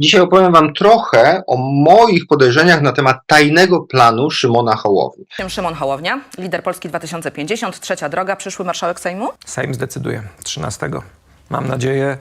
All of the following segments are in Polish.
Dzisiaj opowiem Wam trochę o moich podejrzeniach na temat tajnego planu Szymona Hołowni. Szymon Hołownia, lider Polski 2050, trzecia droga, przyszły marszałek Sejmu. Sejm zdecyduje 13. Mam nadzieję,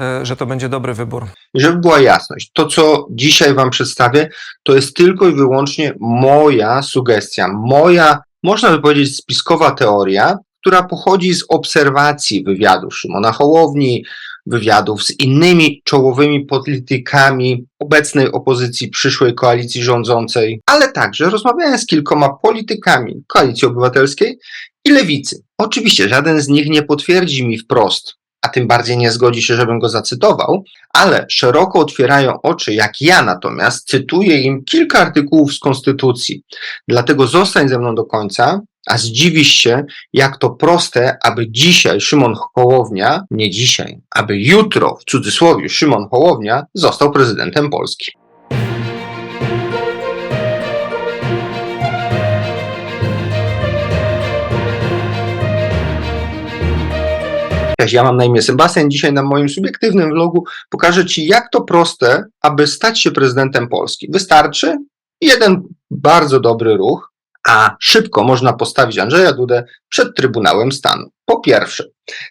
e, że to będzie dobry wybór. I Żeby była jasność, to co dzisiaj Wam przedstawię, to jest tylko i wyłącznie moja sugestia, moja, można by powiedzieć, spiskowa teoria, która pochodzi z obserwacji wywiadów Szymona Hołowni, wywiadów z innymi czołowymi politykami obecnej opozycji, przyszłej koalicji rządzącej, ale także rozmawiałem z kilkoma politykami koalicji obywatelskiej i lewicy. Oczywiście żaden z nich nie potwierdzi mi wprost, a tym bardziej nie zgodzi się, żebym go zacytował, ale szeroko otwierają oczy, jak ja natomiast cytuję im kilka artykułów z Konstytucji. Dlatego zostań ze mną do końca, a zdziwisz się, jak to proste, aby dzisiaj Szymon Hołownia, nie dzisiaj, aby jutro, w cudzysłowie Szymon Hołownia, został prezydentem Polski. Ja mam na imię Sebastian. Dzisiaj na moim subiektywnym vlogu pokażę Ci, jak to proste, aby stać się prezydentem Polski. Wystarczy jeden bardzo dobry ruch, a szybko można postawić Andrzeja Dudę przed Trybunałem Stanu. Po pierwsze,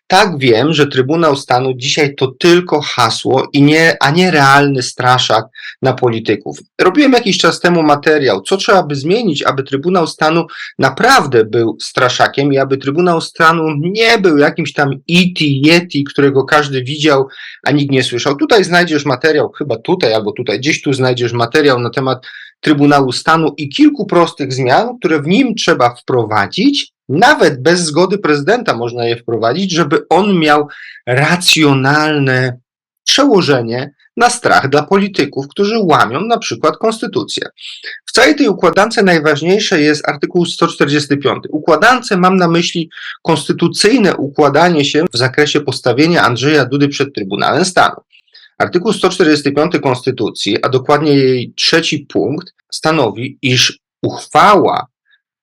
tak wiem, że Trybunał Stanu dzisiaj to tylko hasło, i nie, a nie realny straszak na polityków. Robiłem jakiś czas temu materiał, co trzeba by zmienić, aby Trybunał Stanu naprawdę był straszakiem i aby Trybunał Stanu nie był jakimś tam iti, yeti, którego każdy widział, a nikt nie słyszał. Tutaj znajdziesz materiał, chyba tutaj albo tutaj, gdzieś tu znajdziesz materiał na temat Trybunału Stanu i kilku prostych zmian, które w nim trzeba wprowadzić, nawet bez zgody prezydenta można je wprowadzić, żeby on miał racjonalne przełożenie na strach dla polityków, którzy łamią na przykład konstytucję. W całej tej układance najważniejsze jest artykuł 145. Układance mam na myśli konstytucyjne układanie się w zakresie postawienia Andrzeja Dudy przed Trybunałem Stanu. Artykuł 145 Konstytucji, a dokładnie jej trzeci punkt, stanowi, iż uchwała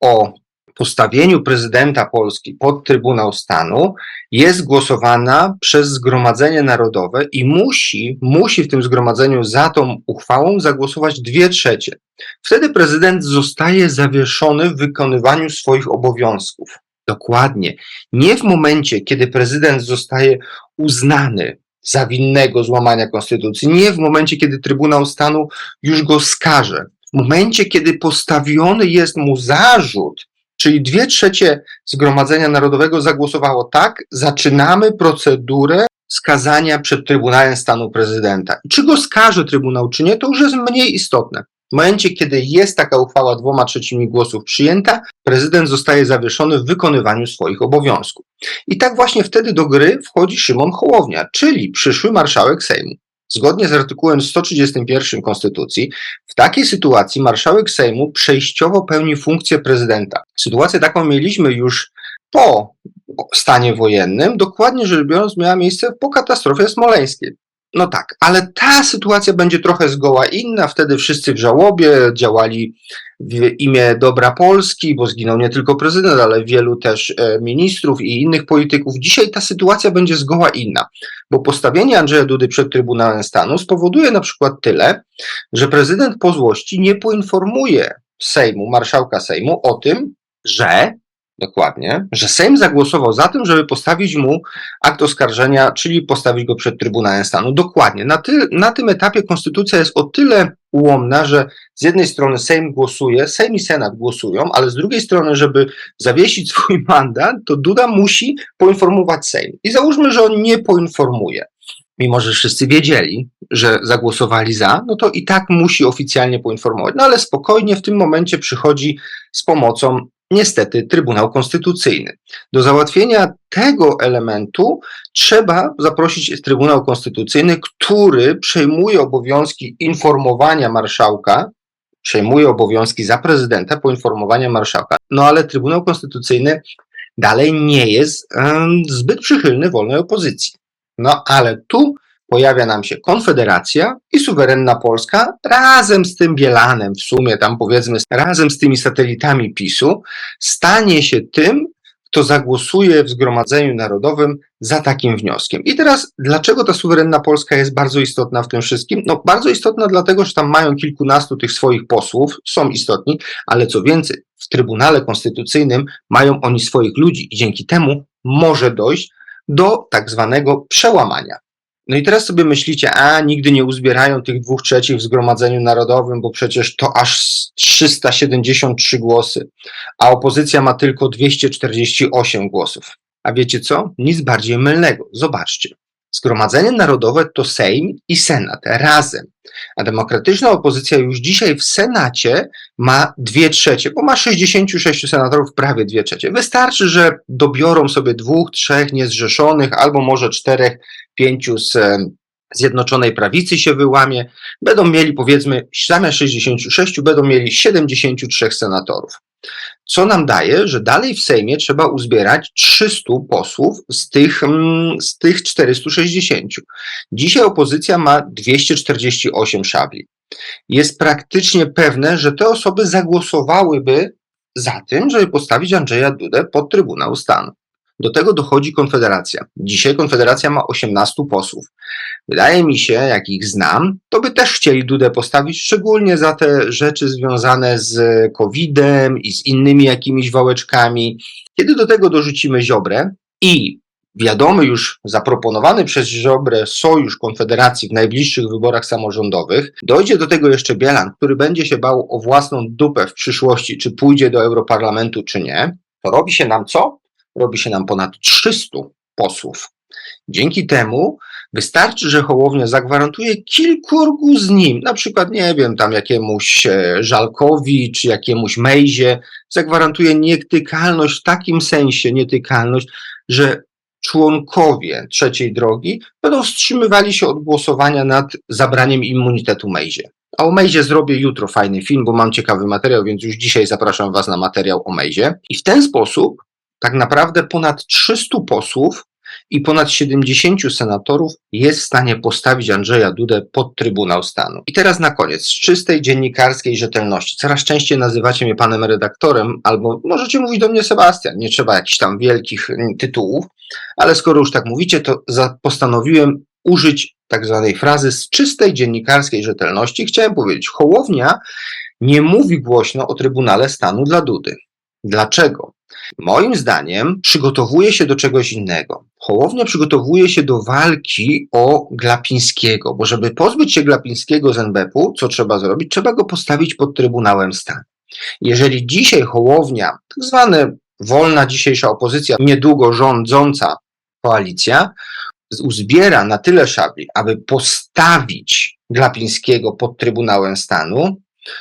o postawieniu prezydenta Polski pod Trybunał Stanu jest głosowana przez Zgromadzenie Narodowe i musi, musi w tym zgromadzeniu za tą uchwałą zagłosować dwie trzecie. Wtedy prezydent zostaje zawieszony w wykonywaniu swoich obowiązków. Dokładnie. Nie w momencie, kiedy prezydent zostaje uznany za winnego złamania konstytucji, nie w momencie, kiedy Trybunał Stanu już go skaże. W momencie, kiedy postawiony jest mu zarzut, czyli dwie trzecie Zgromadzenia Narodowego zagłosowało tak, zaczynamy procedurę skazania przed Trybunałem Stanu prezydenta. Czy go skaże Trybunał, czy nie, to już jest mniej istotne. W momencie, kiedy jest taka uchwała dwoma trzecimi głosów przyjęta, prezydent zostaje zawieszony w wykonywaniu swoich obowiązków. I tak właśnie wtedy do gry wchodzi Szymon Hołownia, czyli przyszły marszałek Sejmu. Zgodnie z artykułem 131 Konstytucji, w takiej sytuacji marszałek Sejmu przejściowo pełni funkcję prezydenta. Sytuację taką mieliśmy już po stanie wojennym, dokładnie rzecz biorąc, miała miejsce po katastrofie smoleńskiej. No tak, ale ta sytuacja będzie trochę zgoła inna. Wtedy wszyscy w żałobie działali w imię dobra Polski, bo zginął nie tylko prezydent, ale wielu też e, ministrów i innych polityków. Dzisiaj ta sytuacja będzie zgoła inna, bo postawienie Andrzeja Dudy przed Trybunałem Stanu spowoduje na przykład tyle, że prezydent po złości nie poinformuje Sejmu, marszałka Sejmu o tym, że Dokładnie, że Sejm zagłosował za tym, żeby postawić mu akt oskarżenia, czyli postawić go przed Trybunałem Stanu. Dokładnie. Na, ty, na tym etapie konstytucja jest o tyle ułomna, że z jednej strony Sejm głosuje, Sejm i Senat głosują, ale z drugiej strony, żeby zawiesić swój mandat, to Duda musi poinformować Sejm. I załóżmy, że on nie poinformuje. Mimo, że wszyscy wiedzieli, że zagłosowali za, no to i tak musi oficjalnie poinformować. No ale spokojnie w tym momencie przychodzi z pomocą niestety Trybunał Konstytucyjny. Do załatwienia tego elementu trzeba zaprosić Trybunał Konstytucyjny, który przejmuje obowiązki informowania marszałka, przejmuje obowiązki za prezydenta poinformowania marszałka. No ale Trybunał Konstytucyjny dalej nie jest um, zbyt przychylny wolnej opozycji. No ale tu pojawia nam się Konfederacja i suwerenna Polska razem z tym Bielanem, w sumie tam powiedzmy, razem z tymi satelitami PiSu, stanie się tym, kto zagłosuje w Zgromadzeniu Narodowym za takim wnioskiem. I teraz, dlaczego ta suwerenna Polska jest bardzo istotna w tym wszystkim? No, bardzo istotna dlatego, że tam mają kilkunastu tych swoich posłów, są istotni, ale co więcej, w Trybunale Konstytucyjnym mają oni swoich ludzi i dzięki temu może dojść do tak zwanego przełamania. No i teraz sobie myślicie, a nigdy nie uzbierają tych dwóch trzecich w Zgromadzeniu Narodowym, bo przecież to aż 373 głosy, a opozycja ma tylko 248 głosów. A wiecie co? Nic bardziej mylnego. Zobaczcie. Zgromadzenie Narodowe to Sejm i Senat razem. A demokratyczna opozycja już dzisiaj w Senacie ma dwie trzecie, bo ma 66 senatorów, prawie dwie trzecie. Wystarczy, że dobiorą sobie dwóch, trzech niezrzeszonych, albo może czterech, pięciu z Zjednoczonej Prawicy się wyłamie. Będą mieli, powiedzmy, zamiast 66, będą mieli 73 senatorów. Co nam daje, że dalej w Sejmie trzeba uzbierać 300 posłów z tych, mm, z tych 460. Dzisiaj opozycja ma 248 szabli. Jest praktycznie pewne, że te osoby zagłosowałyby za tym, żeby postawić Andrzeja Dudę pod Trybunał Stanu. Do tego dochodzi Konfederacja. Dzisiaj Konfederacja ma 18 posłów. Wydaje mi się, jak ich znam, to by też chcieli Dudę postawić, szczególnie za te rzeczy związane z COVID-em i z innymi jakimiś wałeczkami. Kiedy do tego dorzucimy Ziobrę i wiadomy już zaproponowany przez Ziobrę sojusz Konfederacji w najbliższych wyborach samorządowych, dojdzie do tego jeszcze Bielan, który będzie się bał o własną dupę w przyszłości, czy pójdzie do Europarlamentu, czy nie, to robi się nam co? Robi się nam ponad 300 posłów. Dzięki temu Wystarczy, że Hołownia zagwarantuje kilkorgu z nim, na przykład, nie wiem, tam jakiemuś e, Żalkowi czy jakiemuś Mejzie, zagwarantuje nietykalność w takim sensie, nietykalność, że członkowie trzeciej drogi będą wstrzymywali się od głosowania nad zabraniem immunitetu Mejzie. A o Mejzie zrobię jutro fajny film, bo mam ciekawy materiał, więc już dzisiaj zapraszam Was na materiał o Mejzie. I w ten sposób tak naprawdę ponad 300 posłów i ponad 70 senatorów jest w stanie postawić Andrzeja Dudę pod Trybunał Stanu. I teraz na koniec, z czystej dziennikarskiej rzetelności. Coraz częściej nazywacie mnie panem redaktorem, albo możecie mówić do mnie Sebastian, nie trzeba jakichś tam wielkich mm, tytułów, ale skoro już tak mówicie, to postanowiłem użyć tak zwanej frazy z czystej dziennikarskiej rzetelności. Chciałem powiedzieć, Hołownia nie mówi głośno o Trybunale Stanu dla Dudy. Dlaczego? Moim zdaniem przygotowuje się do czegoś innego. Hołownia przygotowuje się do walki o Glapińskiego, bo żeby pozbyć się Glapińskiego z NBP-u, co trzeba zrobić? Trzeba go postawić pod Trybunałem Stanu. Jeżeli dzisiaj Hołownia, tak zwana wolna dzisiejsza opozycja, niedługo rządząca koalicja, uzbiera na tyle szabli, aby postawić Glapińskiego pod Trybunałem Stanu,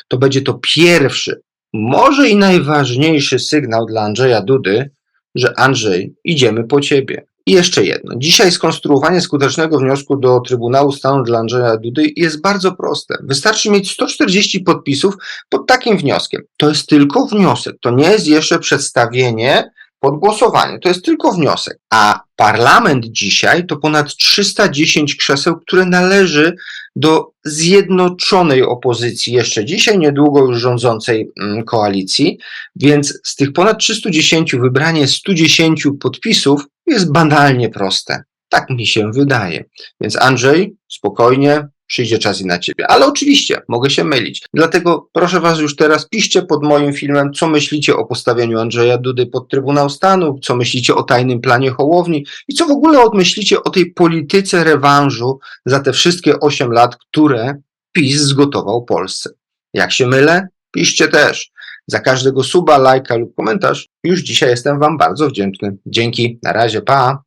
to będzie to pierwszy, może i najważniejszy sygnał dla Andrzeja Dudy, że Andrzej, idziemy po ciebie. I jeszcze jedno. Dzisiaj skonstruowanie skutecznego wniosku do Trybunału Stanu dla Andrzeja Dudy jest bardzo proste. Wystarczy mieć 140 podpisów pod takim wnioskiem. To jest tylko wniosek. To nie jest jeszcze przedstawienie pod głosowanie. To jest tylko wniosek. A parlament dzisiaj to ponad 310 krzeseł, które należy do zjednoczonej opozycji, jeszcze dzisiaj, niedługo już rządzącej mm, koalicji, więc z tych ponad 310 wybranie 110 podpisów jest banalnie proste. Tak mi się wydaje. Więc Andrzej, spokojnie, przyjdzie czas i na ciebie. Ale oczywiście, mogę się mylić. Dlatego proszę was już teraz, piszcie pod moim filmem, co myślicie o postawieniu Andrzeja Dudy pod Trybunał Stanu, co myślicie o tajnym planie Hołowni i co w ogóle odmyślicie o tej polityce rewanżu za te wszystkie 8 lat, które PiS zgotował Polsce. Jak się mylę? Piszcie też. Za każdego suba, lajka lub komentarz już dzisiaj jestem wam bardzo wdzięczny. Dzięki, na razie, pa!